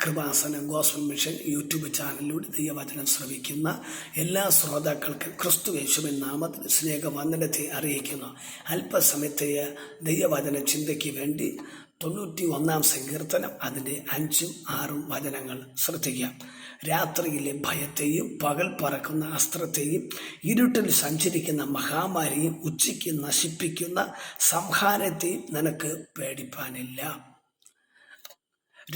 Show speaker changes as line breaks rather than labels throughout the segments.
കൃപാസന gospel mission YouTube ചാനലിലൂടെ ദൈവവചനം ശ്രവിക്കുന്ന എല്ലാ ശ്രോതാക്കൾക്കും ക്രിസ്തു യേശുവിൻ നാമത്തിൽ സ്നേഹവന്ദനത്തെ അറിയിക്കുന്നു. അല്പസമയത്തെ ദൈവവചന ചിന്തയ്ക്ക് വേണ്ടി തൊണ്ണൂറ്റി ഒന്നാം സങ്കീർത്തനം അതിന്റെ അഞ്ചും ആറും വചനങ്ങൾ ശ്രദ്ധിക്കാം രാത്രിയിലെ ഭയത്തെയും പകൽ പറക്കുന്ന അസ്ത്രത്തെയും ഇരുട്ടിൽ സഞ്ചരിക്കുന്ന മഹാമാരിയും ഉച്ചയ്ക്ക് നശിപ്പിക്കുന്ന സംഹാരത്തെയും നിനക്ക് പേടിപ്പാനില്ല.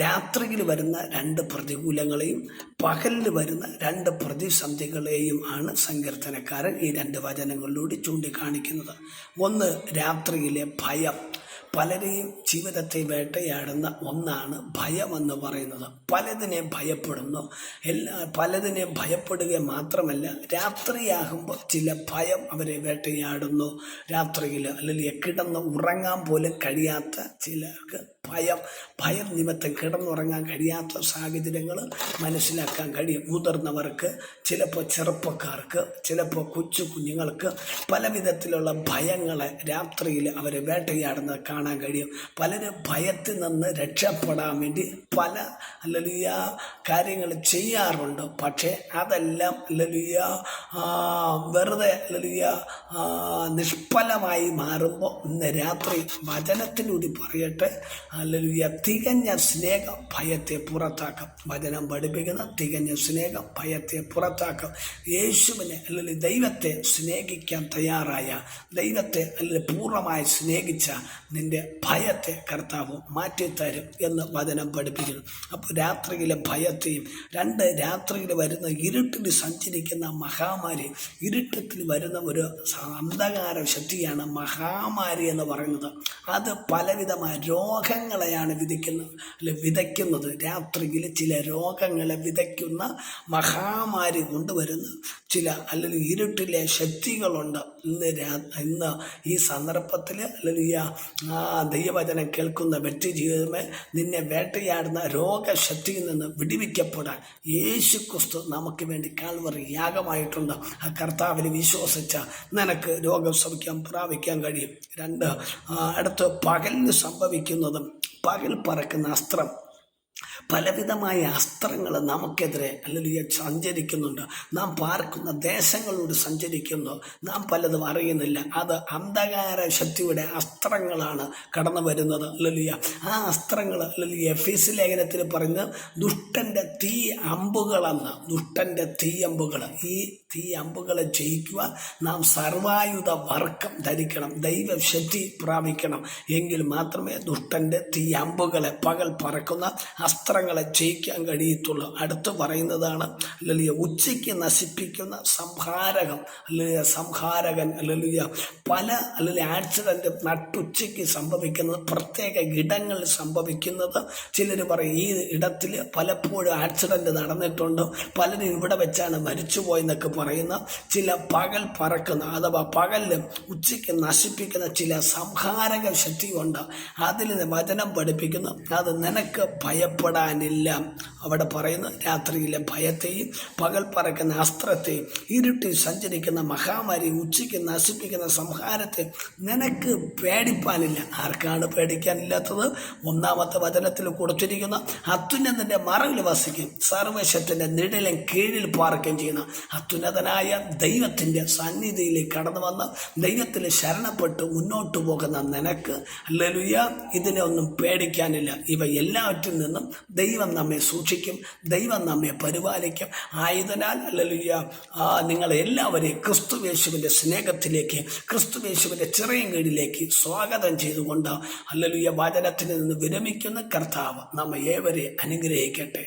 രാത്രിയിൽ വരുന്ന രണ്ട് പ്രതികൂലങ്ങളെയും പകലിൽ വരുന്ന രണ്ട് പ്രതിസന്ധികളെയും ആണ് സങ്കീർത്തനക്കാരൻ ഈ രണ്ട് വചനങ്ങളിലൂടെ ചൂണ്ടിക്കാണിക്കുന്നത്. ഒന്ന് രാത്രിയിലെ ഭയം. പലരെയും ജീവിതത്തെ വേട്ടയാടുന്ന ഒന്നാണ് ഭയമെന്ന് പറയുന്നത്. പലതിനെ ഭയപ്പെടുന്നു. എല്ലാ പലതിനെ ഭയപ്പെടുക മാത്രമല്ല രാത്രിയാകുമ്പോൾ ചില ഭയം അവരെ വേട്ടയാടുന്നു. രാത്രിയിൽ അല്ലെങ്കിൽ കിടന്ന് ഉറങ്ങാൻ പോലും കഴിയാത്ത ചിലർക്ക് ഭയം ഭയം നിമിത്തം കിടന്നുറങ്ങാൻ കഴിയാത്ത സാഹചര്യങ്ങൾ മനസ്സിലാക്കാൻ കഴിയും. മുതിർന്നവർക്ക് ചിലപ്പോൾ ചെറുപ്പക്കാർക്ക് ചിലപ്പോൾ കൊച്ചു കുഞ്ഞുങ്ങൾക്ക് പല വിധത്തിലുള്ള ഭയങ്ങളെ രാത്രിയിൽ അവരെ വേട്ടയാടുന്നത് കാണാൻ കഴിയും. പലരും ഭയത്തിൽ നിന്ന് രക്ഷപ്പെടാൻ വേണ്ടി പല അല്ലലിയ കാര്യങ്ങൾ ചെയ്യാറുണ്ട്. പക്ഷേ അതെല്ലാം അല്ലലിയ വെറുതെ അല്ലലിയ നിഷ്ഫലമായി മാറുമ്പോൾ ഇന്ന് രാത്രി വചനത്തിലൂടെ പറയട്ടെ. അല്ലലിയ തികഞ്ഞ സ്നേഹം ഭയത്തെ പുറത്താക്കും. വചനം പഠിപ്പിക്കുന്ന തികഞ്ഞ സ്നേഹം ഭയത്തെ പുറത്താക്കും. യേശുവിനെ അല്ലെങ്കിൽ ദൈവത്തെ സ്നേഹിക്കാൻ തയ്യാറായ ദൈവത്തെ അല്ലെങ്കിൽ പൂർണമായി സ്നേഹിച്ച നിന്റെ ഭയത്തെ കർത്താവ് മാറ്റിത്തരും എന്ന് വചനം പഠിപ്പിക്കുന്നു. അപ്പോൾ രാത്രിയിലെ ഭയത്തെയും രണ്ട് രാത്രിയിൽ വരുന്ന ഇരുട്ടിൽ സഞ്ചരിക്കുന്ന മഹാമാരി ഇരുട്ടത്തിൽ വരുന്ന ഒരു അന്ധകാര ശക്തിയാണ് മഹാമാരി എന്ന് പറയുന്നത്. അത് പലവിധമായ രോഗങ്ങളെയാണ് വിധിക്കുന്നത് അല്ലെ വിതയ്ക്കുന്നത്. രാത്രിയിൽ ചില രോഗങ്ങളെ വിതയ്ക്കുന്ന മഹാമാരി കൊണ്ടുവരുന്ന. ചില അല്ലെങ്കിൽ ഇരുട്ടിലെ ശക്തികളുണ്ട്. ഇന്ന് രാ ഇന്ന് ഈ സന്ദർഭത്തിൽ അല്ലെങ്കിൽ ആ ദൈവവചനം കേൾക്കുന്ന വ്യക്തി ജീവിതമേ നിന്നെ വേട്ടയാടുന്ന രോഗശക്തിയിൽ നിന്ന് വിടിവിക്കപ്പെടാൻ യേശു ക്രിസ്തു നമുക്ക് വേണ്ടി കാൽവറി യാഗമായിട്ടുണ്ട്. ആ കർത്താവിൽ വിശ്വസിച്ച നിനക്ക് രോഗം ശ്രമിക്കാൻ പ്രാപിക്കാൻ കഴിയും. രണ്ട് അടുത്ത് പകലിന് സംഭവിക്കുന്നതും പകൽ പറക്കുന്ന അസ്ത്രം പലവിധമായ അസ്ത്രങ്ങൾ നമുക്കെതിരെ അല്ലെങ്കിൽ സഞ്ചരിക്കുന്നുണ്ട്. നാം പാർക്കുന്ന ദേശങ്ങളോട് സഞ്ചരിക്കുന്നു. നാം പലതും അറിയുന്നില്ല. അത് അന്ധകാര ശക്തിയുടെ അസ്ത്രങ്ങളാണ് കടന്നു വരുന്നത് അല്ലെങ്കിൽ ആ അസ്ത്രങ്ങൾ അല്ലെങ്കിൽ എഫ് എസ് ലേഖനത്തിൽ പറയുന്നത് ദുഷ്ടന്റെ തീ അമ്പുകളെന്ന്. ദുഷ്ടന്റെ തീ അമ്പുകൾ ഈ തീ അമ്പുകളെ ജയിക്കുക നാം സർവായുധ വർക്കം ധരിക്കണം. ദൈവശക്തി പ്രാപിക്കണം. എങ്കിൽ മാത്രമേ ദുഷ്ടന്റെ തീ അമ്പുകളെ പകൽ പറക്കുന്ന അസ്ത്രങ്ങളെ ജയിക്കാൻ കഴിയത്തുള്ളൂ. അടുത്ത് പറയുന്നതാണ് അല്ലെങ്കിൽ ഉച്ചയ്ക്ക് നശിപ്പിക്കുന്ന സംഹാരകം അല്ലെങ്കിൽ സംഹാരകൻ അല്ലെങ്കിൽ പല അല്ലെങ്കിൽ ആക്സിഡന്റ് നട്ടുച്ചയ്ക്ക് സംഭവിക്കുന്നത് പ്രത്യേക ഇടങ്ങളിൽ സംഭവിക്കുന്നത്. ചിലർ പറയും ഈ ഇടത്തിൽ പലപ്പോഴും ആക്സിഡന്റ് നടന്നിട്ടുണ്ട്. പലരും ഇവിടെ വെച്ചാണ് മരിച്ചുപോയെന്നൊക്കെ പറയുന്ന ചില പകൽ പറക്കുന്ന അഥവാ പകലിൽ ഉച്ചയ്ക്ക് നശിപ്പിക്കുന്ന ചില സംഹാരക ശക്തിയുണ്ട്. അതിൽ വചനം പഠിപ്പിക്കുന്നു. അത് നിനക്ക് ഭയപ്പെടാനില്ല അവിടെ പറയുന്ന രാത്രിയിലെ ഭയത്തെയും പകൽ പറക്കുന്ന അസ്ത്രത്തെയും ഇരുട്ടിൽ സഞ്ചരിക്കുന്ന മഹാമാരി ഉച്ചയ്ക്ക് നശിപ്പിക്കുന്ന സംഹാരത്തെ നിനക്ക് പേടിപ്പാനില്ല. ആർക്കാണ് പേടിക്കാനില്ലാത്തത്? ഒന്നാമത്തെ വചനത്തിൽ കൊടുത്തിരിക്കുന്ന അത്യുന്നതന്റെ മറവിൽ വസിക്കും. സർവശത്തിന്റെ നിഴലും കീഴിൽ പാർക്കുകയും ചെയ്യുന്ന അത്യുന്നതനായ ദൈവത്തിന്റെ സന്നിധിയിലേക്ക് കടന്നു വന്ന ദൈവത്തിൽ ശരണപ്പെട്ട് മുന്നോട്ട് പോകുന്ന നിനക്ക് ലലുയ ഇതിനെ ഒന്നും പേടിക്കാനില്ല. ഇവ എല്ലാറ്റിൽ നിന്നും ദൈവം നമ്മെ സൂക്ഷിക്കും ദൈവം നമ്മെ പരിപാലിക്കും. ആയതിനാൽ ലലുയ നിങ്ങളെ എല്ലാവരെയും ക്രിസ്തുവേശുവിന്റെ സ്നേഹത്തിലേക്ക് ക്രിസ്തുവേശുവിന്റെ ചെറിയ കീഴിലേക്ക് സ്വാഗതം ചെയ്തുകൊണ്ട് അല്ലലുയ വചനത്തിൽ നിന്ന് വിരമിക്കുന്ന കർത്താവ് നമ്മെ ഏവരെ അനുഗ്രഹിക്കട്ടെ.